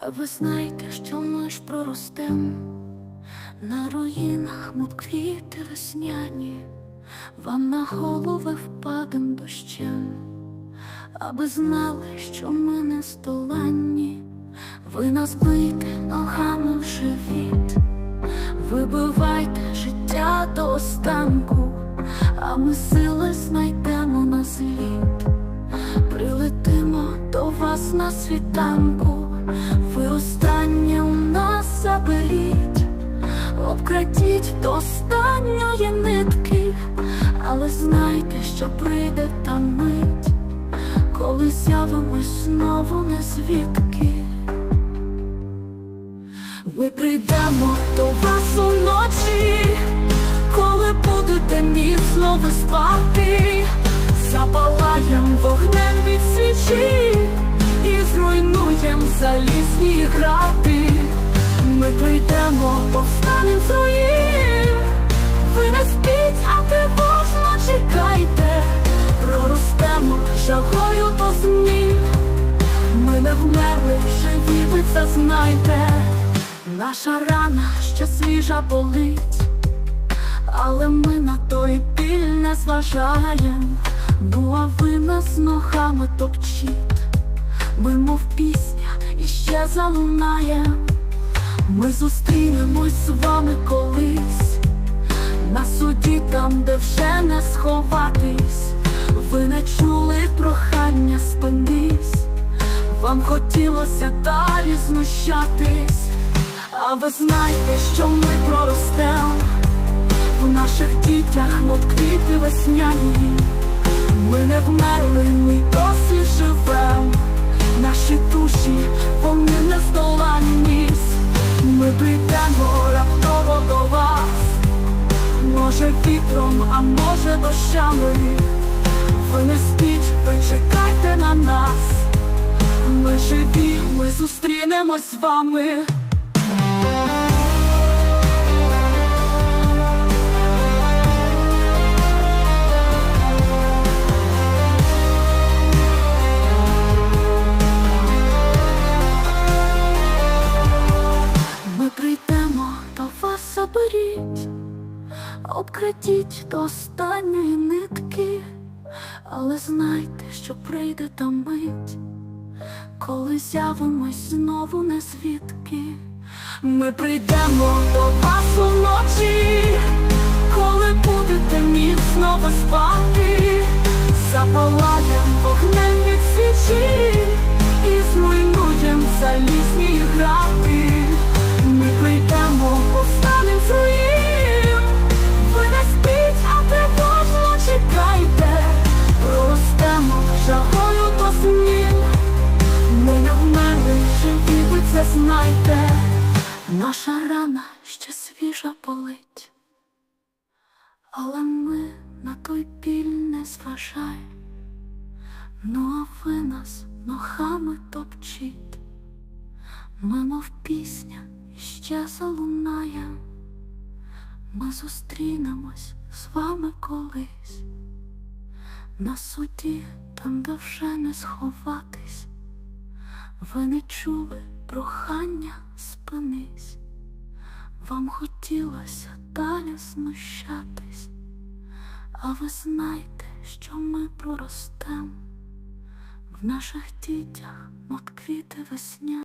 А ви знаєте, що ми ж проростем. На руїнах, мов квіти весняні, вам на голови впадем дощем, аби знали, що ми не здоланні, ви нас бийте ногами в живіт, вибивайте життя до останку, а ми сили знайдемо на зліт. Прилетимо до вас на світанку, не. Ми прийдемо до вас уночі, коли будете міцно ви спати, запалаєм вогнем від свічі і зруйнуєм залізні грати. Ми прийдемо, повстанем з руїн, знайте. Наша рана ще свіжа болить, але ми на той біль не зважаєм. Ну а ви нас ногами топчіть, ми, мов пісня, іще залунає. Ми зустрінемось з вами колись, на суді там, де вже не сховатись. Ви не чули прохання спинись. Вам хотілося далі знущатись, а ви знаєте, що ми проростем в наших дітях, мов квіти весняні. Ми не вмерли, ми досі живем. Наші душі, вони не. Ми прийдемо раптово до вас. Може вітром, а може дощами. Ви не Ми живі, ми зустрінемось з вами. Ми прийдемо до вас заберіть, обкрадіть до останньої нитки, але знайте, що прийде та мить, коли з'явимось знову не звідки. Ми прийдемо до вас уночі, коли будете міцно спати, запалаєм вогнем від свічі і зруйнуєм залізні знайте, наша рана ще свіжа болить, але ми на той біль не зважаємо, ну а ви нас ногами топчіть, ми, мов пісня, ще залунає, ми зустрінемось з вами колись, на суді, там, де вже не сховатись. Ви не чули прохання спинись, вам хотілося далі знущатись, а ви знаєте, що ми проростем. В наших дітях, мов квіти весня.